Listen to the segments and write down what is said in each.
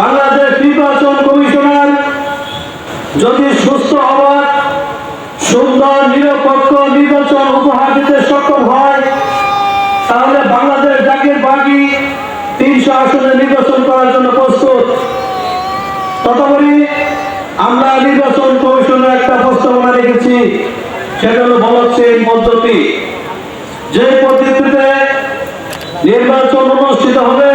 বাংলাদেশ নির্বাচন কমিশনার যদি সুস্থ হওয়ার, সুন্দর, নিরপেক্ষ নির্বাচন উপহার দিতে সক্ষম হয়, তাহলে বাংলাদেশ জাতীয় পার্টি তিনশো আসনে নির্বাচন করার জন্য প্রস্তুত। তথাপি আমরা নির্বাচন কমিশনের একটা প্রস্তাবনা রেখেছি, সেটা হলো বলছেন পদ্ধতি। যে পদ্ধতিতে নির্বাচন অনুষ্ঠিত হবে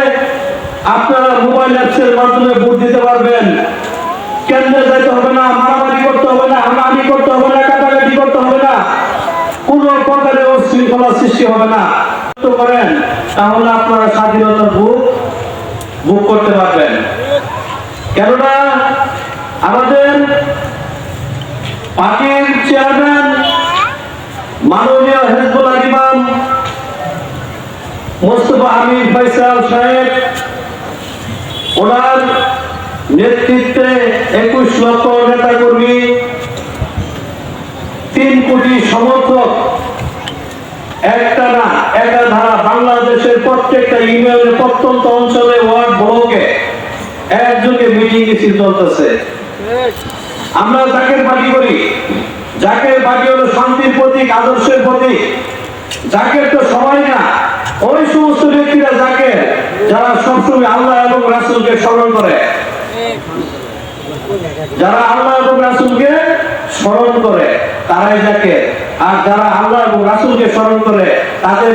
আপনারা মোবাইল অ্যাপসের মাধ্যমে ভোট দিতে পারবেন। কেন্দ্রে যেতে হবে না, মারামারি করতে হবে না, হানাহানি করতে হবে না, কাটাকাটি করতে হবে না। কোন প্রকারের শৃঙ্খলা সৃষ্টি হবে না। করেন, তাহলে আপনারা স্বাধীনতার ভোগ ভোগ করতে পারবেন। কেননা আমাদের পার্টির চেয়ারম্যান, মাননীয় হেজবুল্লাহ ইমাম মোস্তফা আমির ফয়সাল সাহেব ওনার নেতৃত্বে একুশ লক্ষ নেতা কর্মী তিন কোটি সমর্থক একটা না একাধারা বাংলাদেশের প্রত্যেকটা ইউনিয়নের প্রত্যন্ত অঞ্চলে ওয়ার্ড ব্লকে একযোগে মিটিং মিছিল চলতেছে আমরা জাকের পার্টি করি জাকের পার্টি হলো শান্তির প্রতীক, আদর্শের প্রতীক জাকের তো সবাই না ওই সমস্ত ব্যক্তিরা যাকে, যারা সবসময় আল্লাহ এবং রাসুলকে স্মরণ করে। যারা আল্লাহ এবং রাসুলকে স্মরণ করে, তারাই যাকে। আর যারা আল্লাহ এবং রাসুলকে স্মরণ করে, তাদের